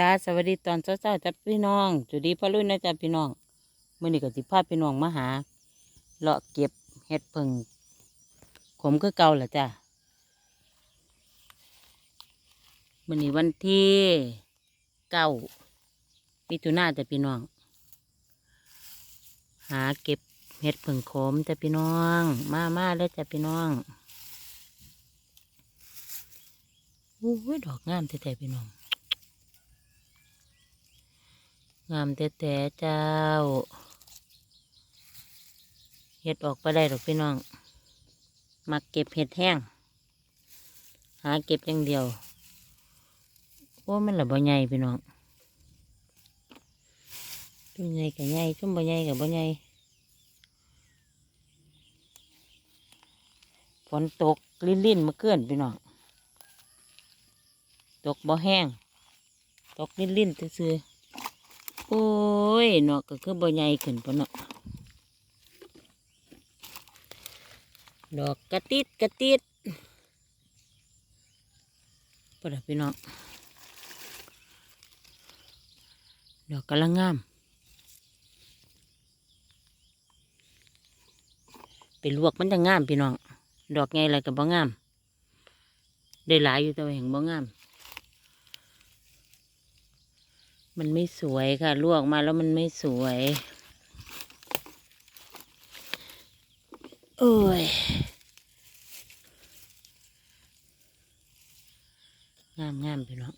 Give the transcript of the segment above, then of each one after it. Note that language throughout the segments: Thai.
จ้าสวัสดีตอนเช้าๆจ้าพี่น้องจุดีพ่อลุยนะจ้าพี่น้องมื่อนี้ก็สิพาพี่น้องมาหาเลาะเก็บเห็ดผึ่งขมคือเก่าแหละจ้ามื่อนี้วันที่เก้ามิถุนาจ้าพี่น้อง หาเก็บเห็ดผึ่งขมจ้าพี่น้อง มามาแล้วจ้าพี่น้องโอ้ยดอกงามแท้ๆพี่น้อง งามแต่แต่เจ้า เห็ดออกไปได้หรอกพี่น้องมาเก็บเห็ดแห้ง หาเก็บอย่างเดียวโอ้มันละบ่ใหญ่พี่น้องตัวใหญ่กับใหญ่ชุ่มบ่ใหญ่กับบ่ใหญ่ฝนตกลิ่นลิ่นๆมาเกื่อนพี่น้อง ตกบ่แห้ง ตกลิ่นลิ่นๆซื่อ โอ้ยเนาะก็คือบ่ใหญ่ขึ้นปะเนาะดอกกระติดกระติดปะพี่น้องดอกกำลังงาม ไปลวกมันจะงามพี่น้อง ดอกไงอะไรก็บ่งาม ได้หลายอยู่แต่ว่าแห่งบ่งาม มันไม่สวยค่ะลวกมาแล้วมันไม่สวยเอ้ยงามงามไปเนาะ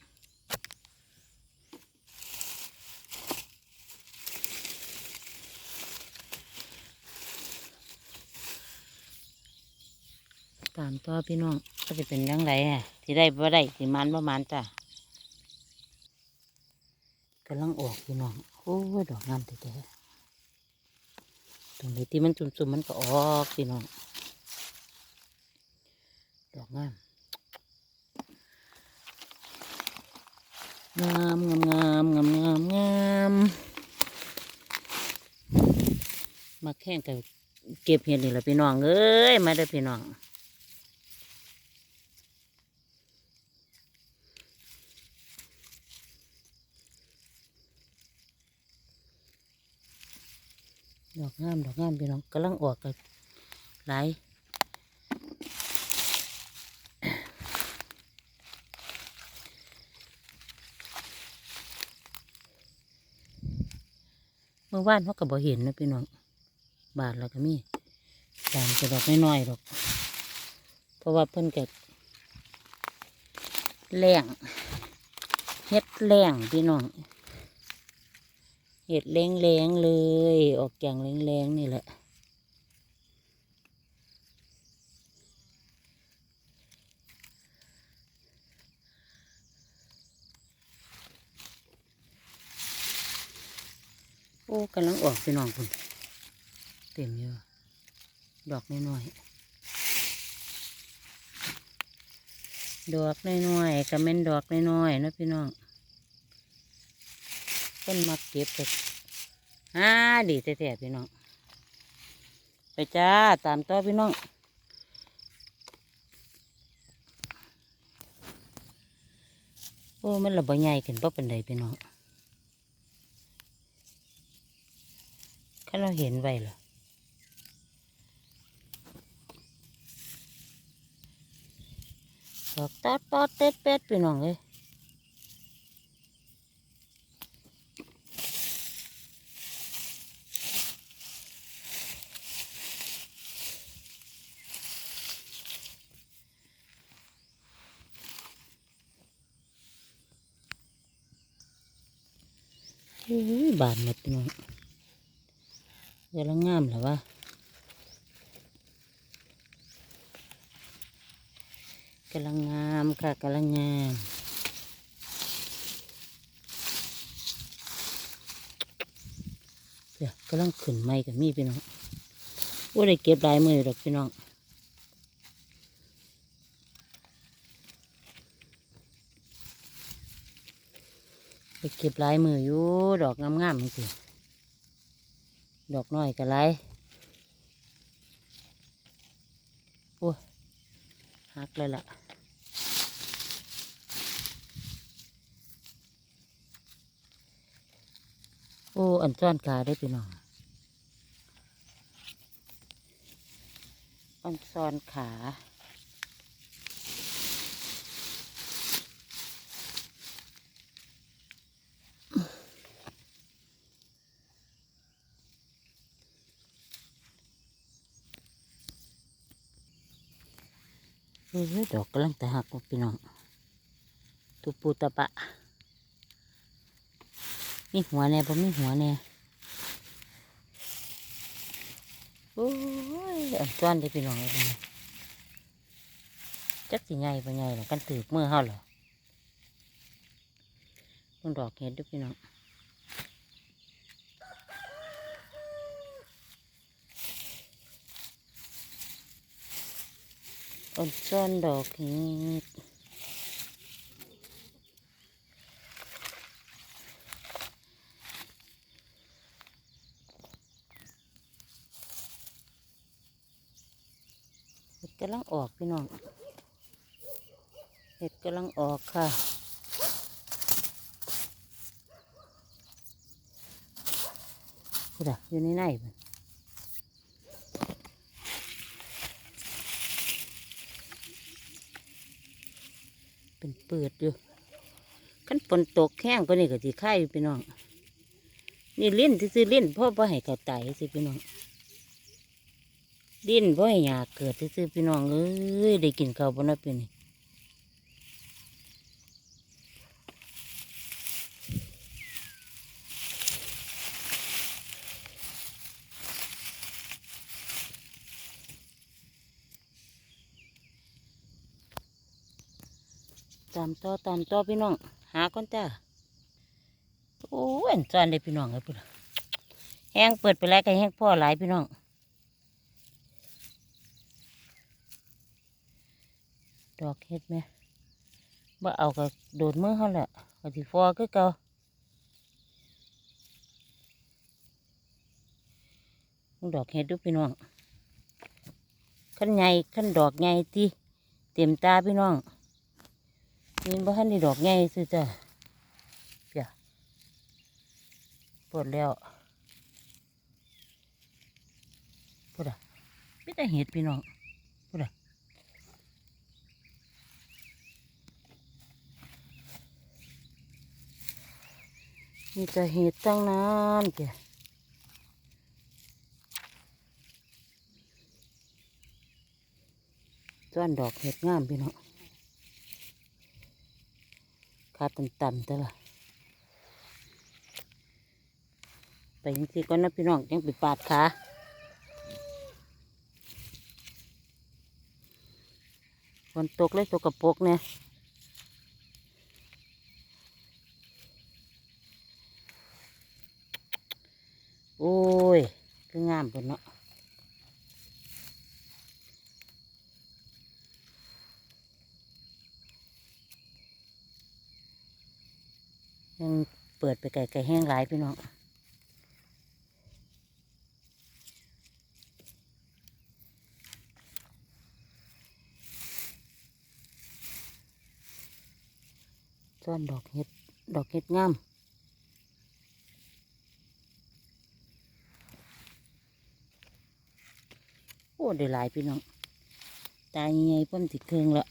ตามตัวพี่น้องก็จะเป็นยังไงอะที่ได้บ่ได้ที่มันประมาณจ้ะ กำลังออกพี่น้อง โอ้ดอกงามแท้ๆตรงนี้ที่มันจุ่มๆมันก็ออกพี่น้อง ดอกงามงาม งามงามงามงามงามมาแข่งกับเก็บเห็ดนี่แหละพี่น้องเอ้ย มาเด้อพี่น้อง ดอกงามดอกงามพี่น้องกำลังออกกันหลายเมื่อวานเขาก็บ่เห็นนะพี่น้องบาทแล้วก็มีตามจะดอกน้อยๆดอก เพราะว่าเพิ่นเก็บแรงเฮ็ดแรงพี่น้อง เห็ดแรงๆเลย ออกอย่างแรงๆนี่แหละ โอ้กำลังออกพี่น้องคุณเต็มเยอะดอกน้อยๆดอกน้อยๆก็แม่นดอกน้อยๆนะพี่น้อง ต้นมาเก็บไปอ่าดีแท้ๆพี่น้อง ไปจ้า ตามต่อพี่น้องโอ้มันระเบใหญ่ขึ้นเพราะเป็นไดพี่น้องข้าเราเห็นไว้เหรอดอกตอดตอดเต็ดเป็ดพี่น้องเลย อ้ยบานหมดพี่น้องกำลังงามเหรอวะกำลังงามค่ะกำลังงามเดี๋ยวกำลังขึ้นไม้กับมีพี่น้องว่าได้เก็บลายมือดอกพี่น้อง เก็บลายมืออยู่ดอกงามๆสิดอกน้อยก็ไรโอ้หักเลยล่ะอ้อันซ่อนขาได้พี่น้องอันซ่อนขา เฮ้ยดอกกำลังแต่หักพี่น้องตุปูตะปะ มีหัวแน่บ่มีหัวแน่โอ้ยอันจ้อนได้พี่น้องเลยจักสิใหญ่บ่ใหญ่หรอกกันถือมือเฮาเหรอต้องดอกเห็ดด้วยพี่น้อง อันจ้อนดอกเห็ดเห็ดกำลังออกพี่น้อง เห็ดกำลังออกค่ะพูดอะอยู่ในในมัน เป็นเปิดอยู่ขั้นฝนตกแห้งก็นี่ก็สิไข่พี่น้อง นี่ลิ้นซื้อเลิ้นพ่อพ่อให้เขาไตสิพี่น้องดิ้นพ่อให้ยาเกิดซื้อพี่น้องเอ้ยได้กินข้าวบ่เนาะพี่นี่ ตามต่อตามต่อพี่น้อง หาก่อนจ้าโอ้ยอันจอนได้พี่น้องเลยพุ่นน่ะแห้งเปิดไปแล้วก็แห้งพ่อหลายพี่น้องดอกเห็ดไหมบ่เอาก็โดดมือเขาแหละก็สิฟอคือเก่าดอกเห็ดดูพี่น้องขั้นใหญ่ขั้นดอกใหญ่ที่เต็มตาพี่น้อง นี่บ่ทันได้ดอกใหญ่ซื้อจ้ะเปียปวดแล้วปวดอะไม่ได้เห็ดพี่น้องปวดอะมีแต่เห็ดตั้งนานเจ้ะจ้วนดอกเห็ดงามพี่น้องขา ตันๆแต่ละไปจริงๆก่อนนะพี่น้องยังไปปาดขาฝนตกเลยตกกระปกเนี่ย โอ้ย คืองามปุ่นเนาะ ยังเปิดไปไก่ไก่แห้งหลายพี่น้องซ่อนดอกเห็ด ดอกเห็ดงามโอ้ได้หลายพี่น้อง ตายยังไงเพิ่มติดเครื่องละ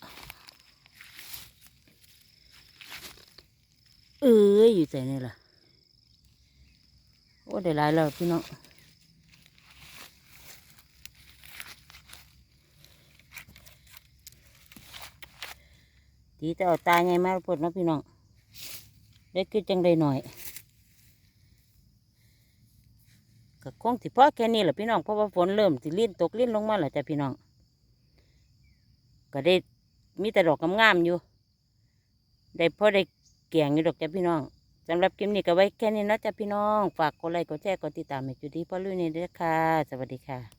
อ้ยอยู่ใจนี่ล่ะโอ้ได้หลายแล้วพี่น้องตีแต่เอาตายไงมาปวดนะพี่น้องได้คือจังได้หน่อยก็คงสิพอแค่นี้แหละพี่น้องเพราะว่าฝนเริ่มสิลิ้นตกลิ้นลงมาแล้วจ้ะพี่น้อง ก็ได้มีแต่ดอกงามๆอยู่ ได้พอได้ เกี่ยงอยู่ดอกจ้ะพี่น้องสำหรับคลิปนี้ก็ไว้แค่นี้นะจ้ะพี่น้อง ฝากกดไลค์กดแชร์กดติดตามให้จุดีพ่อลุยนี่ด้วยค่ะ สวัสดีค่ะ